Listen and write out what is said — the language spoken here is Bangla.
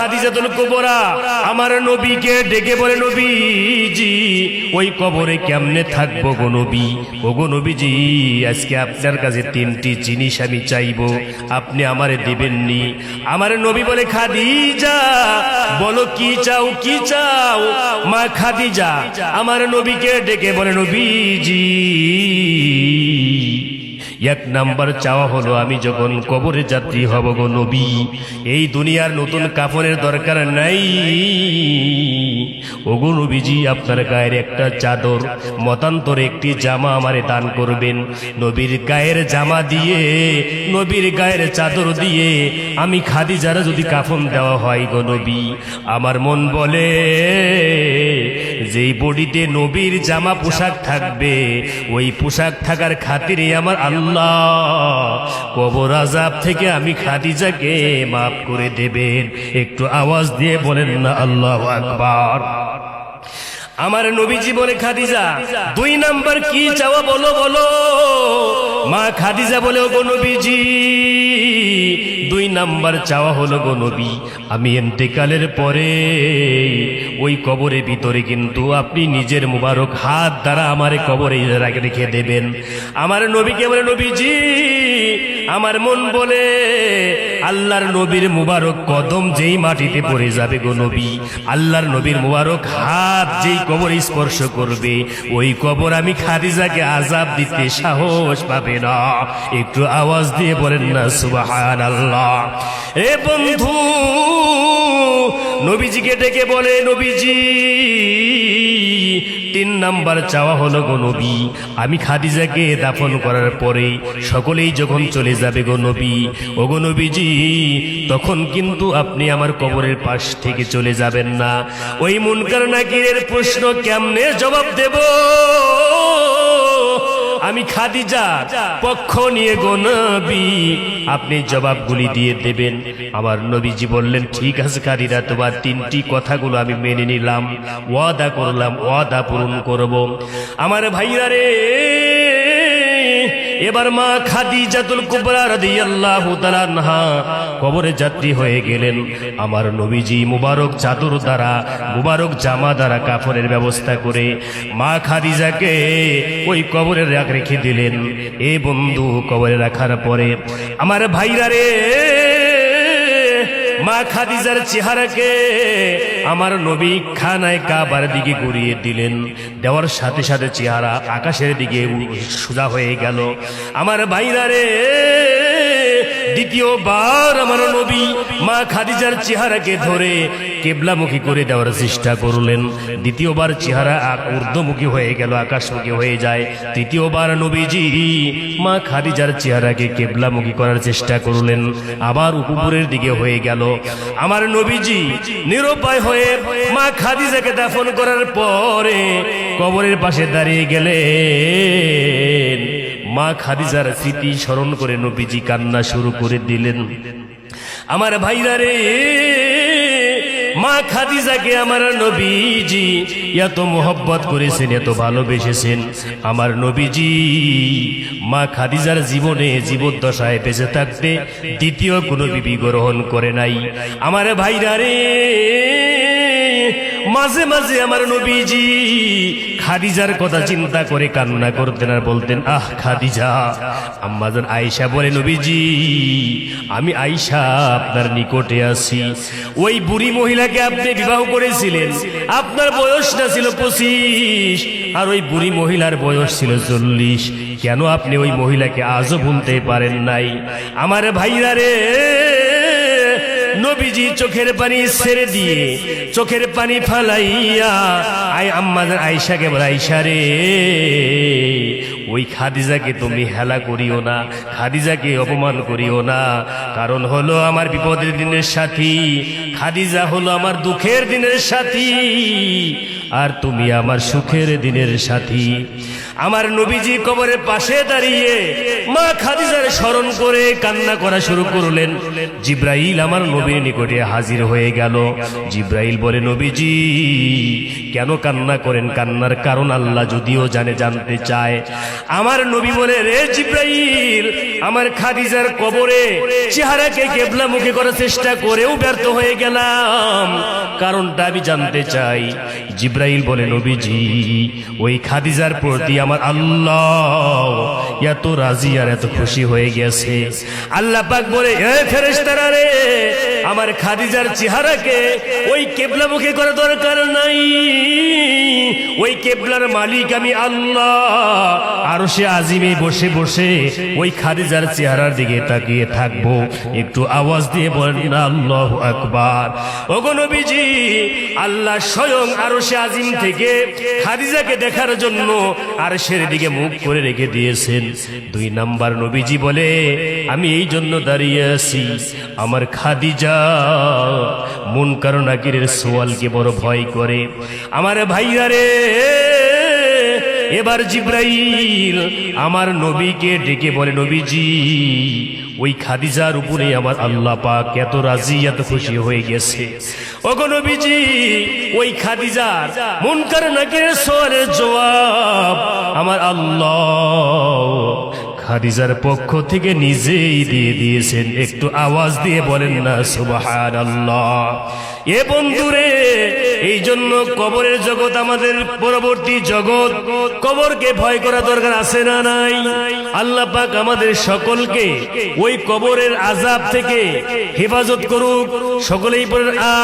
খাদিজাতুল কুবরা, আমার নবীকে ডেকে বলে, নবীজি, ওই কবরে কেমনে থাকব গো নবী? ও গো নবীজি, আজকে আপনার কাছে তিনটি জিনিস আমি চাইব, আপনি আমারে দিবেননি। আমার নবী বলে, খাদিজা, বলো কি চাও কি চাও? মা খাদিজা, আমার নবীকে ডেকে বলে, নবীজি এক নাম্বার চাওয়া হলো, আমি যখন কবরে যাত্রী হব গো নবী, এই দুনিয়ার নতুন কাপড়ের দরকার নাই। ওগো নবীজি, আপনার গায়ের একটা চাদর, মতান্তরে একটি জামা আমারে দান করবেন। নবীর গায়ের জামা দিয়ে, নবীর গায়ের চাদর দিয়ে আমি খাদিজারা যদি কাফন দেওয়া হয় গো নবী, আমার মন বলে যেই বডিতে নবীর জামা পোশাক থাকবে, ওই পোশাক থাকার খাতিরে আমার আল্লাহ কবর আজাব থেকে আমি খাদিজাকে মাফ করে দেবেন। একটু আওয়াজ দিয়ে বলেন না, আল্লাহ আকবার। আমার নবীজি বলে, খাদিজা, দুই নাম্বার কি চাওয়া বলো বলো। মা খাদিজা বলে গো নবীজি, দুই নাম্বার চাওয়া হলো গো নবী। আমি এন্তেকালের পরে ওই কবরের ভিতরে কিন্তু আপনি নিজের মুবারক হাত দ্বারা আমার কবরে রেখে দেবেন। আমার নবীকে বলে, নবীজি আমার মন বলে, আল্লাহর নবীর মুবারক কদম যেই মাটিতে পড়ে যাবে গো নবী, আল্লাহর নবীর মুবারক হাত যেই কবর স্পর্শ করবে, ওই কবর আমি খাদিজাকে আজাব দিতে সাহস পাবে না। একটু আওয়াজ দিয়ে বলেন না সুবাহান আল্লাহ এ বন্ধু, নবীজিকে ডেকে বলে, নবীজি তিন নাম্বার চাওয়া হলো গো নবী। আমি খাদিজাকে দাফন করার পরে সকলেই যখন চলে যাবে গো নবী ও গো নবীজি, তখন কিন্তু আপনি আমার কবরের পাশ থেকে চলে যাবেন না। ওই মুনকার নাকিরের প্রশ্ন কেমনে জবাব দেব? আমি খাদিজা, পক্ষ নিয়ে গো নবী। আপনি জবাবগুলি দিয়ে দেবেন। আমার নবীজি বললেন, ঠিক আছে কারিরা তোমার তিনটি কথাগুলো আমি মেনে নিলাম। ওয়াদা করলাম, ওয়াদা পূরণ করব। আমার ভাইরা রে এবার মা খাদিজাতুল কুবরা রাদিয়াল্লাহু তাআলা আনহা কবরে যাত্রী হয়ে গেলেন। আমার নবীজি মুবারক চাদর দ্বারা, মুবারক জামা দ্বারা কাফনের ব্যবস্থা করে মা খাদিজাকে ওই কবরের রাখ রেখে দিলেন। এ বন্ধু কবরে রাখার পরে আমার ভাইরা রে মা খাদিজার চেহারাকে আমার নবী খানায় কাবার দিকে ঘুরিয়ে দিলেন। দেওয়ার সাথে সাথে চেহারা আকাশের দিকে সোজা হয়ে গেল। আমার বাইরারে দ্বিতীয়বার আমার নবী মা খাদিজার চেহারাকে ধরে কেবলামুখী করে দেওয়ার চেষ্টা করলেন। দ্বিতীয়বার চেহারা ঊর্ধ্বমুখী হয়ে গেল, আকাশমুখী হয়ে যায়। তৃতীয়বার নবীজি মা খাদিজার চেহারাকে কেবলামুখী করার চেষ্টা করলেন, আবার উপপুরের দিকে হয়ে গেল। আমার নবীজি নিরুপায় হয়ে মা খাদিজাকে দাফন করার পরে কবরের পাশে দাঁড়িয়ে গেলেন। মা খাদিজার স্মৃতি স্মরণ করে নবীজি কান্না শুরু করে দিলেন। আমার ভাইরা রে মা খাদিজাকে আমার নবীজি এত মোহব্বত করেছেন, এত ভালোবেসেছেন। আমার নবীজি মা খাদিজার জীবনে জীবদ্দশায় বেঁচে থাকতে দ্বিতীয় কোনো বিবি গ্রহণ করে নাই। আমার ভাইরা রে, মাঝে মাঝে আমার নবীজি খাদিজার কথা চিন্তা করে কান্না করতেন আর বলতেন, আহ, খাদিজা আম্মাজান আয়েশা বলে, নবীজি, আমি আয়েশা আপনার নিকটে আছি। ওই বুড়ি মহিলাকে আপনি বিবাহ করেছিলেন। আপনার বয়স না ছিল পঁচিশ, আর ওই বুড়ি মহিলার বয়স ছিল চল্লিশ। কেন আপনি ওই মহিলাকে আজও ভুলতে পারেন নাই? আমার ভাইরা রে নবীজি চোখের পানি ছেড়ে দিয়ে চোখের পানি ফালাইয়া আই আম্মাদের আয়সাকে বলে আয়সা রে, ওই খাদিজাকে তুমি হেলা করিও না, খাদিজাকে অপমান করিও না। কারণ হলো আমার বিপদের দিনের সাথী, খাদিজা হলো আমার দুঃখের দিনের সাথী। আর তুমি আমার সুখের দিনের সাথী। আমার নবীজি কবরের পাশে দাঁড়িয়ে মা খাদিজার স্মরণ করে কান্না করা শুরু করলেন। জিব্রাইল আমার নবীর নিকটে হাজির হয়ে গেল। জিব্রাইল বলে, নবীজি, কেন কান্না করেন? কান্নার কারণ আল্লাহ যদিও জানে, জানতে চায়। আমার নবী বলে, রে জিব্রাইল, আমার খাদিজার কবরে চেহারাকে কেবলা মুখে করার চেষ্টা করেও ব্যর্থ হয়ে গেলাম। কারণটা আমি জানতে চাই। জিব্রাইল বলে নবীজি, ওই খাদিজার প্রতি আমার আল্লাহ এত রাজি আর এত খুশি হয়ে গেছে। আল্লাহ পাক বলে, এ ফেরেশতারা রে, আমার খাদিজার চেহারাকে ওই কেবলা মুখে করা দরকার নাই। ওই কেবলার মালিক আমি আল্লাহ। আর সে আজিমে বসে বসে ওই খাদিজার চেহারার দিকে তাকিয়ে থাকব। একটু আওয়াজ দিয়ে বলেন, আল্লাহ আকবার। ওগো নবীজি, আল্লাহ স্বয়ং আরও সে আজিম থেকে খাদিজাকে দেখার জন্য আর সের দিকে মুখ করে রেখে দিয়েছেন। দুই নাম্বার নবীজি বলে, আমি এই জন্য দাঁড়িয়ে আছি। আমার খাদিজা মন কারণ নাকিরের সোয়ালকে বড় ভয় করে। আমার ভাইরা রে এবার জিব্রাইল আমার নবীকে ডেকে বলে, নবীজি, ওই খাদিজার উপরে আমার আল্লাহ পাক এত রাজি, এত খুশি হয়ে গেছে। ওগো নবীজি, ওই খাদিজার মুনকার নাকের সরে জবাব আমার আল্লাহ খাদিজার পক্ষ থেকে নিজেই দিয়ে দিয়েছেন। একটু আওয়াজ দিয়ে বলেন না সুবাহান আল্লাহ এ বন্ধুরে এই জন্য কবরের জগৎ আমাদের পরবর্তী জগৎ। কবরকে ভয় করা দরকার আছে না নাই? আল্লাহ পাক আমাদের সকলকে ওই কবরের আজাব থেকে হেফাজত করুক। সকলেই আ